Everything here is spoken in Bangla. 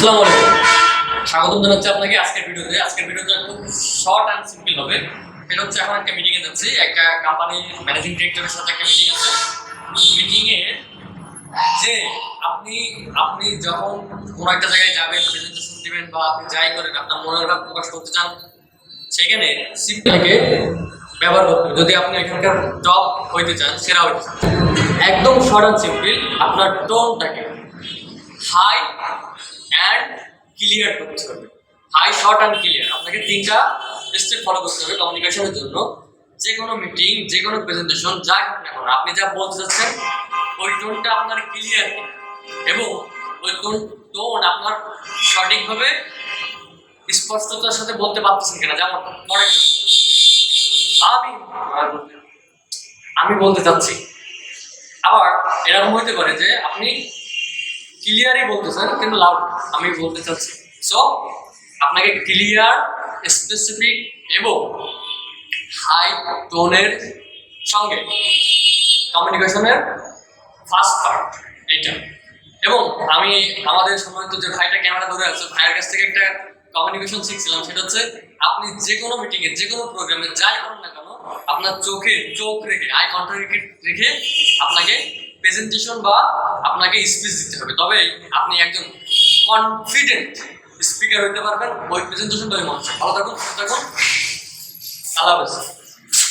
আসসালামু আলাইকুম। স্বাগতম জানাচ্ছি আপনাকে আজকের ভিডিওতে। আজকের ভিডিওটা খুব শর্ট অ্যান্ড সিম্পল হবে। এটা হচ্ছে এখন একটা মিটিংয়ে যাচ্ছি। একটা কোম্পানির ম্যানেজিং ডিরেক্টরের সাথে একটা মিটিং আছে। মিটিংয়ে যে আপনি আপনি যখন কোনো একটা জায়গায় যাবেন প্রেজেন্টেশন দিবেন বা আপনি যাই করেন, আপনার মনের ভাব প্রকাশ করতে চান, সেখানে সিম্পলকে ব্যবহার করতে যদি আপনি এখানকার টপ হইতে চান, সেরা হইতে চান। একদম শর্ট অ্যান্ড সিম্পল আপনার টোনটাকে হাই অ্যান্ড ক্লিয়ার করতে হবে। হাই শর্ট অ্যান্ড ক্লিয়ার আপনাকে তিনটা স্টেপ ফলো করতে হবে কমিউনিকেশনের জন্য। যে কোনো মিটিং যে কোনো প্রেজেন্টেশন যা হোক না কেন আপনি যা বলতে চাচ্ছেন ওই টোনটা আপনার ক্লিয়ার এবং ওই টোন টোন আপনার সঠিকভাবে স্পষ্টতার সাথে বলতে পারতেছেন কিনা, যেমন ফর আমি আমি বলতে চাচ্ছি, আবার এরকম হইতে পারে যে আপনি ক্লিয়ারই বলতেছেন, কিন্তু লাউড আমি বলতে চাচ্ছি। সো আপনাকে ক্লিয়ার স্পেসিফিক এবং হাই টোনের সঙ্গে কমিউনিকেশনের ফার্স্ট পার্ট এইটা। এবং আমি, আমাদের সম্মানিত যে ভাইটা ক্যামেরা ধরে আছে, ভাইয়ের কাছ থেকে একটা কমিউনিকেশন শিখছিলাম, সেটা হচ্ছে আপনি যে কোনো মিটিংয়ে যে কোনো প্রোগ্রামে যাই করুন না কেন, আপনার চোখে চোখ রেখে আই কন্ট্যাক্ট রেখে আপনাকে প্রেজেন্টেশন বা আপনাকে স্পিচ দিতে হবে। তবে আপনি একজন কনফিডেন্ট স্পিকার হইতে পারবেন। ওই প্রেজেন্টেশন ওই মঞ্চে ভালো থাকুন, সুস্থ থাকুন। আল্লাহ হাফেজ।